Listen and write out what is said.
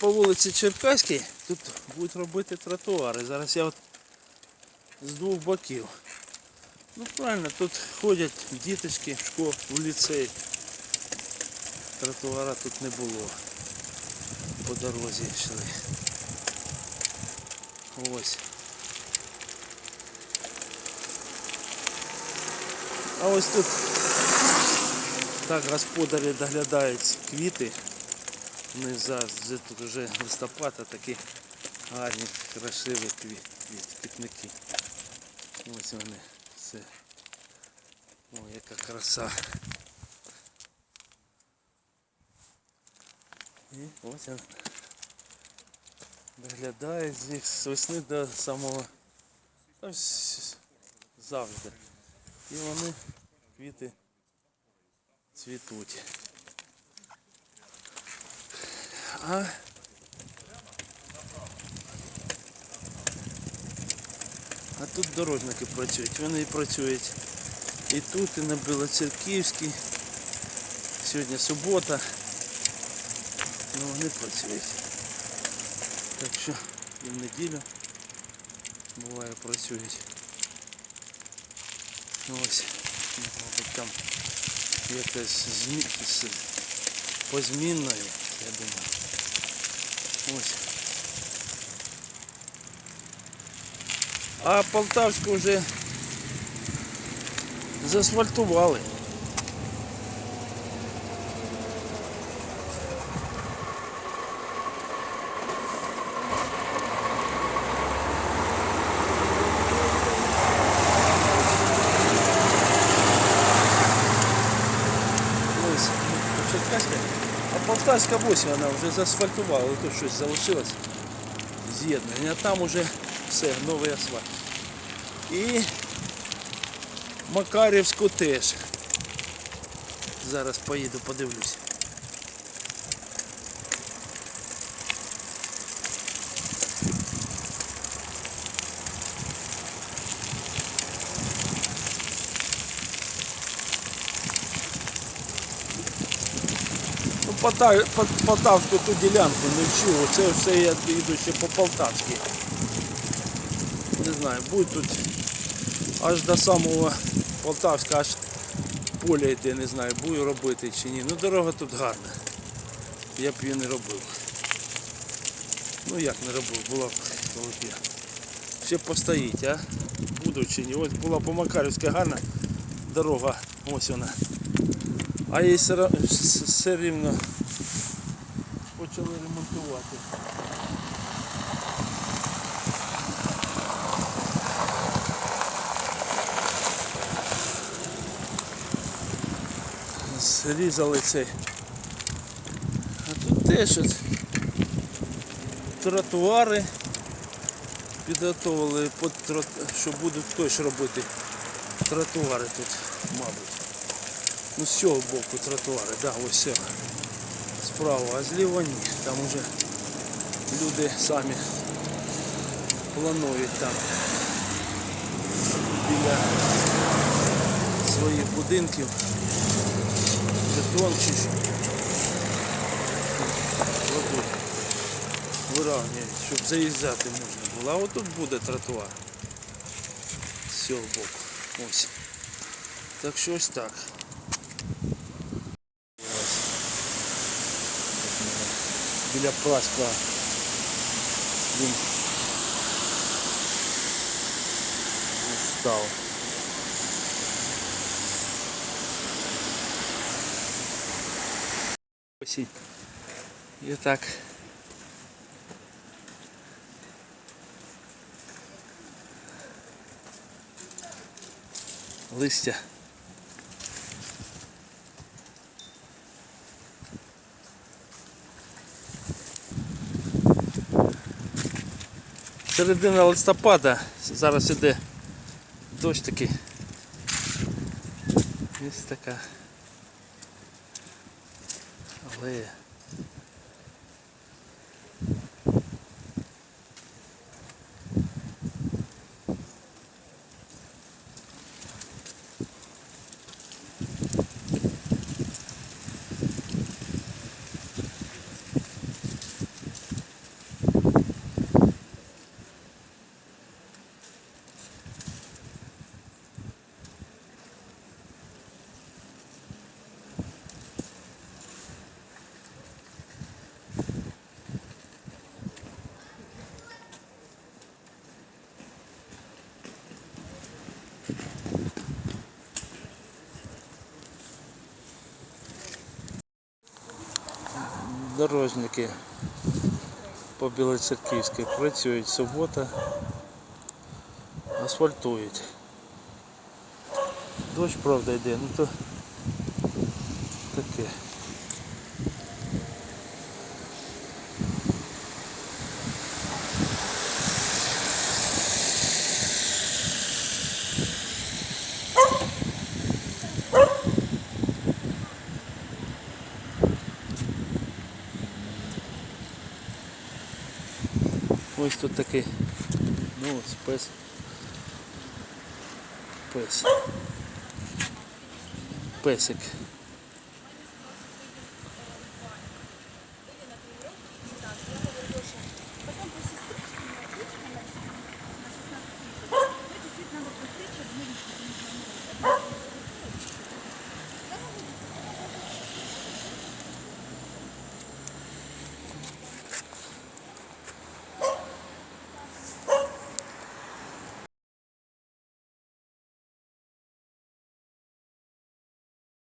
По вулиці Черкаській тут будуть робити тротуари. Зараз я от з двох боків. Ну правильно, тут ходять діточки в в ліцей. Тротуара тут не було. По дорозі йшли. Ось. А ось тут так господарі доглядають квіти. Вони зараз тут вже листопад, а такі гарні, красиві квіт, квіт, квітники. Ось вони. Все. О, яка краса. І ось він доглядає з їх з весни до самого завжди. І вони квіти цвітуть. А А тут дорожники працюють. Вони і працюють і тут, і на Білоцерківській. Сьогодні субота. Ну вони працюють. Так що і в неділю буває працюють. Ну, Ось, ну, мабуть, там якась змі... з- позмінною, Я думаю. Ось. А Полтавську вже заасфальтували. Ось Черкаська. А Полтавська 8 вона вже заасфальтувала, тут щось залишилось з'єднання, там уже все, новий асфальт. І Макарівську теж. Зараз поїду, подивлюся. Полтавську ту ділянку не вчу, це все я йду ще по Полтавській. Не знаю, будь тут аж до самого Полтавська, аж поля йти, не знаю, буду робити чи ні. Ну дорога тут гарна. Я б її не робив. Ну як не робив, була б я. Ще постоїть, а? Буду чи ні. Ось була по Макарівська гарна дорога, ось вона. А її все, рівно почали ремонтувати. Зрізали цей. А тут теж от тротуари підготовили, під трот... що будуть теж робити тротуари тут, мабуть. Ну з боку тротуари, да, ось все. Справа, а зліва ні. Там уже люди самі планують там біля своїх будинків бетон чи що. Щоб заїжджати можна було. А отут буде тротуар. З боку. Ось. Так що ось так. Ось. Біля Праська. Він став. Осінь. І так. Листя. Середина листопада, зараз іде дощ такий. Ось така алея. Дорожники по Білоцерківській працюють субота, асфальтують. Дощ, правда, йде, ну то таке. Ось тут такий, ну ось пес. Пес. Песик.